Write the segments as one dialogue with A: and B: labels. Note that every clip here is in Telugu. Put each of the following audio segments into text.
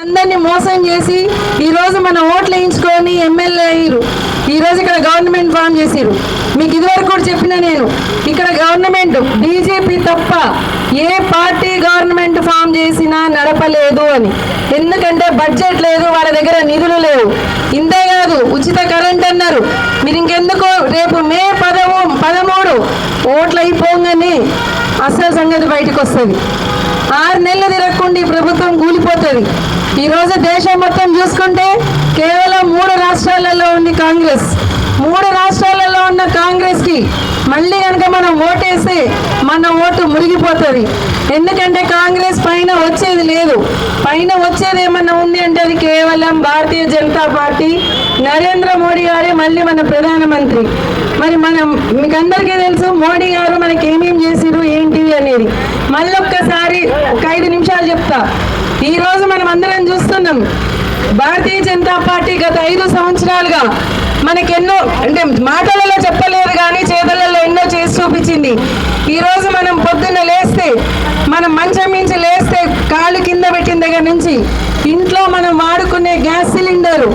A: మనందరినీ మోసం చేసి ఈరోజు మన ఓట్లు వేయించుకొని ఎమ్మెల్యే అయ్యారు ఈరోజు ఇక్కడ గవర్నమెంట్ ఫామ్ చేసిరు మీకు ఇదివరకు కూడా చెప్పిన నేను ఇక్కడ గవర్నమెంట్ బీజేపీ తప్ప ఏ పార్టీ గవర్నమెంట్ ఫామ్ చేసినా నడపలేదు అని. ఎందుకంటే బడ్జెట్ లేదు వాళ్ళ దగ్గర నిధులు లేవు. ఇంతే కాదు ఉచిత కరెంట్ అన్నారు. మీరు ఇంకెందుకు రేపు మే పదవు పదమూడు ఓట్లు అయిపోగానే అసలు సంగతి బయటకు వస్తుంది. ఆరు నెలలు తిరగకుండా ఈ ప్రభుత్వం కూలిపోతుంది. ఈరోజు దేశం మొత్తం చూసుకుంటే కేవలం మూడు రాష్ట్రాలలో ఉంది కాంగ్రెస్. మూడు రాష్ట్రాలలో ఉన్న కాంగ్రెస్కి మళ్ళీ కనుక మనం ఓటేస్తే మన ఓటు మురిగిపోతుంది. ఎందుకంటే కాంగ్రెస్ పైన వచ్చేది లేదు. పైన వచ్చేది ఏమన్నా ఉంది అంటే అది కేవలం భారతీయ జనతా పార్టీ నరేంద్ర మోడీ గారే మళ్ళీ మన ప్రధానమంత్రి. మరి మనం మీకు అందరికీ తెలుసు మోడీ గారు మనకి ఏమేం చేసిరు ఏంటి అనేది. మళ్ళీ ఒక్కసారి ఒక ఐదు నిమిషాలు చెప్తా. అందరం చూస్తున్నాం. భారతీయ జనతా పార్టీ గత ఐదు సంవత్సరాలుగా మనకెన్నో అంటే మాటలలో చెప్పలేదు కానీ చేతులలో ఎన్నో చేసి చూపించింది. ఈరోజు మనం పొద్దున్న లేస్తే మనం మంచం మించి లేస్తే కాళ్ళు కింద పెట్టిన దగ్గర నుంచి ఇంట్లో మనం వాడుకునే గ్యాస్ సిలిండరు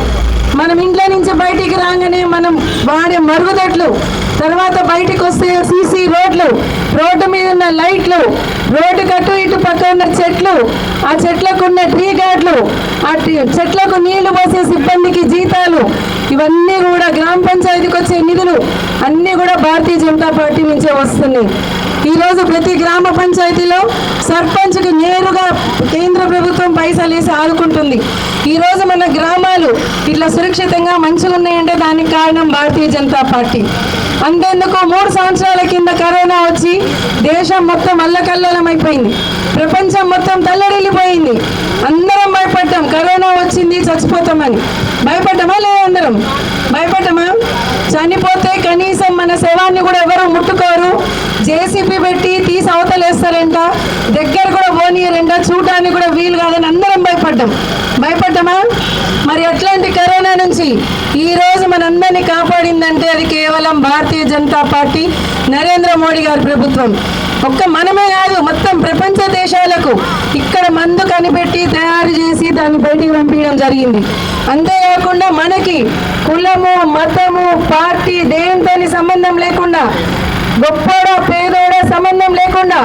A: మనం ఇంట్లో నుంచి బయటికి రాగానే మనం వాడే మరుగుదొడ్లు తర్వాత బయటకు వస్తే సీసీ రోడ్లు రోడ్డు మీద ఉన్న లైట్లు రోడ్డు కట్టు ఇటు పక్క ఉన్న చెట్లు ఆ చెట్లకు ఉన్న ట్రీ గార్డ్లు ఆ టీ- చెట్లకు నీళ్ళు పోసే సిబ్బందికి జీతాలు. ఇవన్నీ కూడా గ్రామ పంచాయతీకి వచ్చే నిధులు. అన్నీ కూడా భారతీయ జనతా పార్టీ నుంచే వస్తున్నాయి. ఈరోజు ప్రతి గ్రామ పంచాయతీలో సర్పంచ్కి నేరుగా కేంద్ర ప్రభుత్వం పైసలు వేసి ఆదుకుంటుంది. ఈరోజు మన గ్రామాలు ఇట్లా సురక్షితంగా మంచిగా ఉన్నాయంటే దానికి కారణం భారతీయ జనతా పార్టీ. అంతేందుకు మూడు సంవత్సరాల కింద కరోనా వచ్చి దేశం మొత్తం అల్లకల్లోలం అయిపోయింది ప్రపంచం మొత్తం తల్లడిల్లిపోయింది. అందరం భయపడ్డాం. కరోనా వచ్చింది చచ్చిపోతామని. భయపడ్డామా లేదా అందరం? భయపడ్డామా? చనిపో శవాన్ని కూడా ఎవరు ముట్టుకోరు. జేసీబీ పెట్టి తీసి అవతలేస్తారంట దగ్గర కూడా పోనీయరంట. చూడడానికి కూడా వీలు కాదని అందరం భయపడ్డాం. భయపడ్డామా? మరి అట్లాంటి కరోనా నుంచి ఈ రోజు మనందరినీ కాపాడిందంటే అది కేవలం భారతీయ జనతా పార్టీ నరేంద్ర మోడీ గారి ప్రభుత్వం. ఒక్క మనమే కాదు మొత్తం ప్రపంచ దేశాలకు ఇక్కడ మందు కనిపెట్టి తయారు చేసి దాన్ని బయటికి పంపించడం జరిగింది. అంతేకాకుండా మనకి కులము మతము పార్టీ దేనితోని సంబంధం లేకుండా గొప్పోడో పేదోడో సంబంధం లేకుండా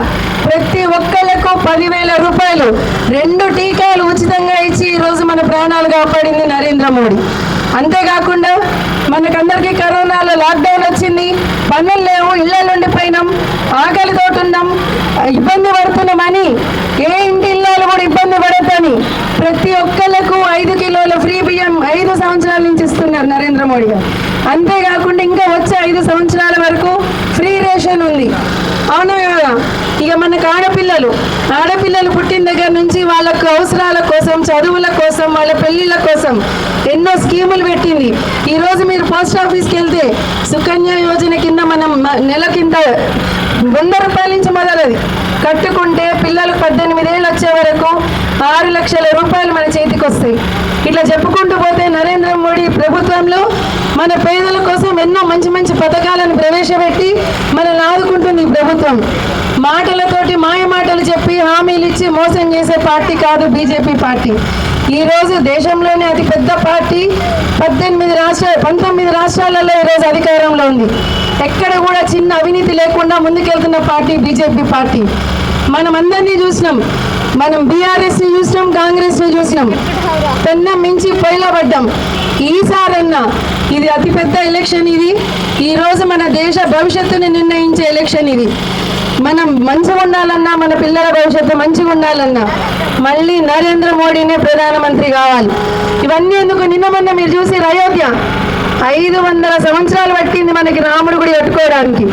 A: ప్రతి ఒక్కళ్ళకు పదివేల రూపాయలు రెండు టీకాలు ఉచితంగా ఇచ్చి ఈరోజు మన ప్రాణాలు కాపాడింది నరేంద్ర మోడీ. అంతేకాకుండా మనకందరికీ కరోనాలో లాక్డౌన్ వచ్చింది పనులు లేవు ఇళ్ళ ఉండిపోయినాం ఆకలితో ఉన్నాం ఇబ్బంది పడుతున్నామని ఏ ఇంటి ఇల్లాలు కూడా ఇబ్బంది పడద్దని ప్రతి ఒక్కళ్ళకు ఐదు కిలోల ఫ్రీ బియ్యం ఐదు సంవత్సరాల నుంచి ఇస్తున్నారు నరేంద్ర మోడీ గారు. అంతేకాకుండా ఇంకా వచ్చే ఐదు సంవత్సరాల వరకు ఫ్రీ రేషన్ ఉంది. అవును కదా? ఇక మనకు ఆడపిల్లలు ఆడపిల్లలు పుట్టిన దగ్గర నుంచి వాళ్ళకు అవసరాల కోసం చదువుల కోసం వాళ్ళ పెళ్ళిళ్ళ కోసం ఎన్నో స్కీములు పెట్టింది. ఈరోజు మీరు పోస్ట్ ఆఫీస్కి వెళ్తే సుకన్య యోజన కింద మనం నెల కింద వంద రూపాయల నుంచి మొదలది. కట్టుకుంటే పిల్లలు పద్దెనిమిది ఏళ్ళు వచ్చే వరకు ఆరు లక్షల రూపాయలు మన చేతికి వస్తాయి. ఇట్లా చెప్పుకుంటూ పోతే నరేంద్ర మోడీ ప్రభుత్వంలో మన పేదల కోసం ఎన్నో మంచి మంచి పథకాలను ప్రవేశపెట్టి మనల్ని ఆదుకుంటుంది ఈ ప్రభుత్వం. మాటలతోటి మాయ మాటలు చెప్పి హామీలు ఇచ్చి మోసం చేసే పార్టీ కాదు బీజేపీ పార్టీ. ఈరోజు దేశంలోనే అతిపెద్ద పార్టీ. పద్దెనిమిది రాష్ట్ర పంతొమ్మిది రాష్ట్రాలలో ఈరోజు అధికారంలో ఉంది. ఎక్కడ కూడా చిన్న అవినీతి లేకుండా ముందుకెళ్తున్న పార్టీ బీజేపీ పార్టీ. మనం అందరినీ చూసినాం. మనం బీఆర్ఎస్ని చూసినాం కాంగ్రెస్ని చూసినాం. పెన్న మించి పడ్డాం. ఈసారన్నా ఇది అతిపెద్ద ఎలక్షన్ ఇది. ఈరోజు మన దేశ భవిష్యత్తుని నిర్ణయించే ఎలక్షన్ ఇది. మనం మంచిగా ఉండాలన్నా మన పిల్లల భవిష్యత్తు మంచిగా ఉండాలన్నా మళ్ళీ నరేంద్ర మోడీనే ప్రధానమంత్రి కావాలి. ఇవన్నీ ఎందుకు? నిన్న మొన్న మీరు చూసి అయోధ్య. ఐదు వందల సంవత్సరాలు పట్టింది మనకి రాముడు గుడి కట్టుకోవడానికి.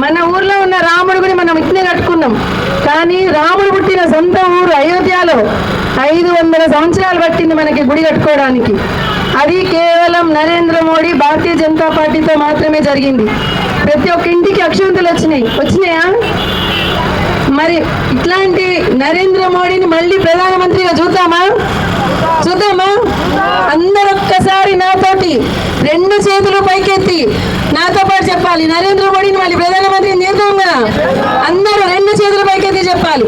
A: మన ఊర్లో ఉన్న రాముడు గుడి మనం ఇట్నే కట్టుకున్నాం. కానీ రాముడు పుట్టిన సొంత ఊరు అయోధ్యలో ఐదు వందల సంవత్సరాలు పట్టింది మనకి గుడి కట్టుకోవడానికి. అది కేవలం నరేంద్ర మోడీ భారతీయ జనతా పార్టీతో మాత్రమే జరిగింది. ప్రతి ఒక్క ఇంటికి అక్షంతలు వచ్చినాయి. వచ్చినాయా? మరి ఇట్లాంటి నరేంద్ర మోడీని మళ్ళీ ప్రధానమంత్రిగా చూద్దామా? చూద్దామా? అందరు ఒక్కసారి నాతోటి రెండు చేతులు పైకెత్తి నాతో పాటు చెప్పాలి. నరేంద్ర మోడీని మళ్ళీ ప్రధానమంత్రిని చేద్దాం కదా అందరూ రెండు చేతులు పైకెత్తి చెప్పాలి.